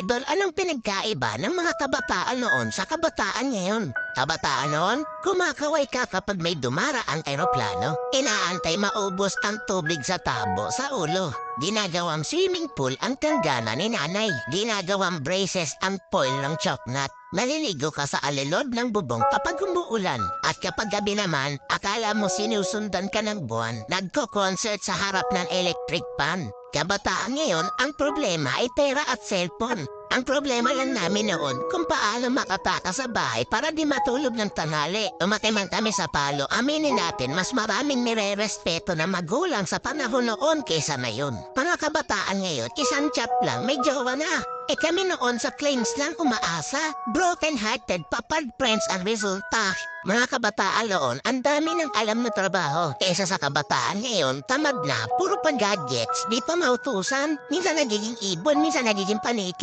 idol, anong pinagkaiba ng mga kabataan noon sa kabataan ngayon? Kabataan noon, kumakaway ka kapag may dumaraang eroplano. Inaantay maubos ang tubig sa tabo sa ulo. Ginagawang swimming pool ang tanggana ni nanay. Ginagawang braces ang foil ng choknat. Maliligo ka sa alilod ng bubong kapag umuulan. At kapag gabi naman, akala mo sinusundan ka ng buwan. Nagko-concert sa harap ng electric pan. Kabataan ngayon, ang problema ay pera at cellphone. Ang problema lang namin noon kung paano makataka sa bahay para di matulog ng tanghali. Umatay man kami sa palo, aminin natin mas maraming nire-respeto na magulang sa panahon noon kaysa ngayon. Mga kabataan ngayon, isang chat lang, may jowa na. Eh kami noon sa claims lang umaasa. Broken-hearted, papad friends ang resulta. Mga kabataan noon, ang dami ng alam na trabaho. Kesa sa kabataan ngayon, tamad na, puro pa gadgets, di pa mautusan. Minsan nagiging ibon, minsan nagiging paniki.